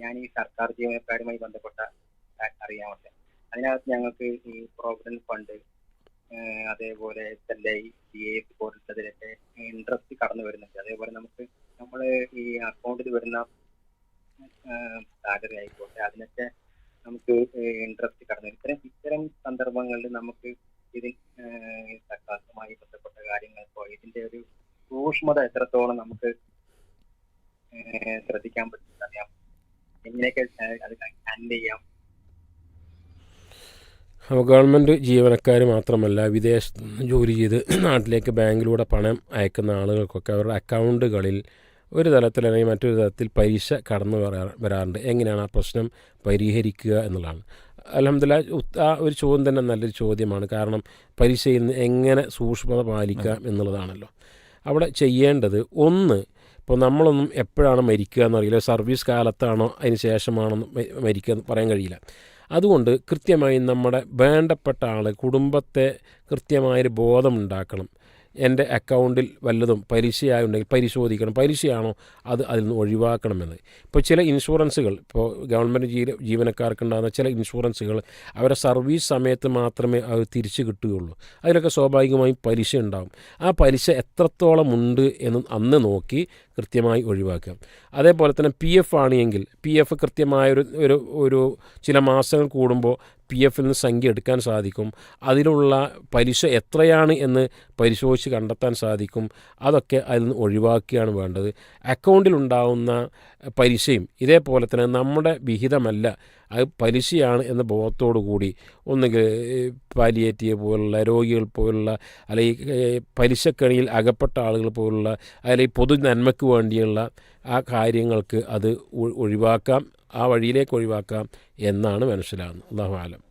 ഞാൻ ഈ സർക്കാർ ജീവനക്കാരുമായി ബന്ധപ്പെട്ട അറിയാൻ വേണ്ടി അതിനകത്ത് ഞങ്ങൾക്ക് ഈ പ്രോവിഡന്റ് ഫണ്ട് അതേപോലെ എസ് എൽ ഐ ഇൻട്രസ്റ്റ് കടന്നു വരുന്നുണ്ട്. അതേപോലെ നമുക്ക് നമ്മൾ ഈ അക്കൗണ്ടിൽ വരുന്ന സാലറി ആയിക്കോട്ടെ അതിനൊക്കെ നമുക്ക് ഇൻട്രസ്റ്റ് കടന്നു ഇത്തരം ഇത്തരം സന്ദർഭങ്ങളിൽ നമുക്ക് ഇതിൽ സർക്കാരുമായി ബന്ധപ്പെട്ട കാര്യങ്ങൾക്കോ ഇതിന്റെ ഒരു സൂക്ഷ്മത എത്രത്തോളം നമുക്ക് ശ്രദ്ധിക്കാൻ പറ്റും അറിയാം എങ്ങനെയൊക്കെ അത് അപ്പോൾ ഗവൺമെന്റ് ജീവനക്കാർ മാത്രമല്ല വിദേശത്ത് ജോലി ചെയ്ത് നാട്ടിലേക്ക് ബാങ്കിലൂടെ പണം അയക്കുന്ന ആളുകൾക്കൊക്കെ അവരുടെ അക്കൗണ്ടുകളിൽ ഒരു തലത്തിൽ അല്ലെങ്കിൽ മറ്റൊരു തലത്തിൽ പൈസ കടന്നു വരാ വരാറുണ്ട്. എങ്ങനെയാണ് ആ പ്രശ്നം പരിഹരിക്കുക എന്നുള്ളതാണ്. അലഹമില്ല ആ ഒരു ചോദ്യം തന്നെ നല്ലൊരു ചോദ്യമാണ്. കാരണം പലിശയിൽ നിന്ന് എങ്ങനെ സൂക്ഷ്മത പാലിക്കാം എന്നുള്ളതാണല്ലോ. അവിടെ ചെയ്യേണ്ടത് ഒന്ന് ഇപ്പോൾ നമ്മളൊന്നും എപ്പോഴാണ് മരിക്കുക എന്നറിയില്ല സർവീസ് കാലത്താണോ അതിന് ശേഷമാണോ മരിക്കുക എന്ന് പറയാൻ കഴിയില്ല. അതുകൊണ്ട് കൃത്യമായി നമ്മുടെ വേണ്ടപ്പെട്ട ആൾ കുടുംബത്തെ കൃത്യമായൊരു ബോധമുണ്ടാക്കണം. എന്റെ അക്കൗണ്ടിൽ വല്ലതും പലിശയായുണ്ടെങ്കിൽ പരിശോധിക്കണം. പലിശയാണോ അത് അതിൽ നിന്ന് ഒഴിവാക്കണമെന്ന്. ഇപ്പോൾ ചില ഇൻഷുറൻസുകൾ ഇപ്പോൾ ഗവൺമെന്റ് ജീ ജീവനക്കാർക്കുണ്ടാകുന്ന ചില ഇൻഷുറൻസുകൾ അവരെ സർവീസ് സമയത്ത് മാത്രമേ അവർ തിരിച്ചു കിട്ടുകയുള്ളൂ. അതിലൊക്കെ സ്വാഭാവികമായും പലിശ ഉണ്ടാകും. ആ പലിശ എത്രത്തോളം ഉണ്ട് എന്ന് അന്ന് നോക്കി കൃത്യമായി ഒഴിവാക്കുക. അതേപോലെ തന്നെ പി എഫ് ആണെങ്കിൽ പി എഫ് കൃത്യമായൊരു ഒരു ഒരു ചില മാസങ്ങൾ കൂടുമ്പോൾ പി എഫിൽ നിന്ന് സംഖ്യ എടുക്കാൻ സാധിക്കും. അതിലുള്ള പലിശ എത്രയാണ് എന്ന് പരിശോധിച്ച് കണ്ടെത്താൻ സാധിക്കും. അതൊക്കെ അതിൽ നിന്ന് ഒഴിവാക്കുകയാണ് വേണ്ടത്. അക്കൗണ്ടിലുണ്ടാവുന്ന പലിശയും ഇതേപോലെ തന്നെ നമ്മുടെ വിഹിതമല്ല. അത് പലിശയാണ് എന്ന ബോധത്തോടു കൂടി ഒന്നുകിൽ പാലിയേറ്റീവ് പോലുള്ള രോഗികൾ പോലുള്ള അല്ലെങ്കിൽ പലിശക്കണിയിൽ അകപ്പെട്ട ആളുകൾ പോലുള്ള അല്ലെങ്കിൽ പൊതു നന്മയ്ക്ക് വേണ്ടിയുള്ള ആ കാര്യങ്ങൾക്ക് അത് ഒഴിവാക്കാം. ആ വഴിയിലേക്ക് ഒഴിവാക്കാം എന്നാണ് മനസ്സിലാകുന്നത്. അള്ളാഹു ആലം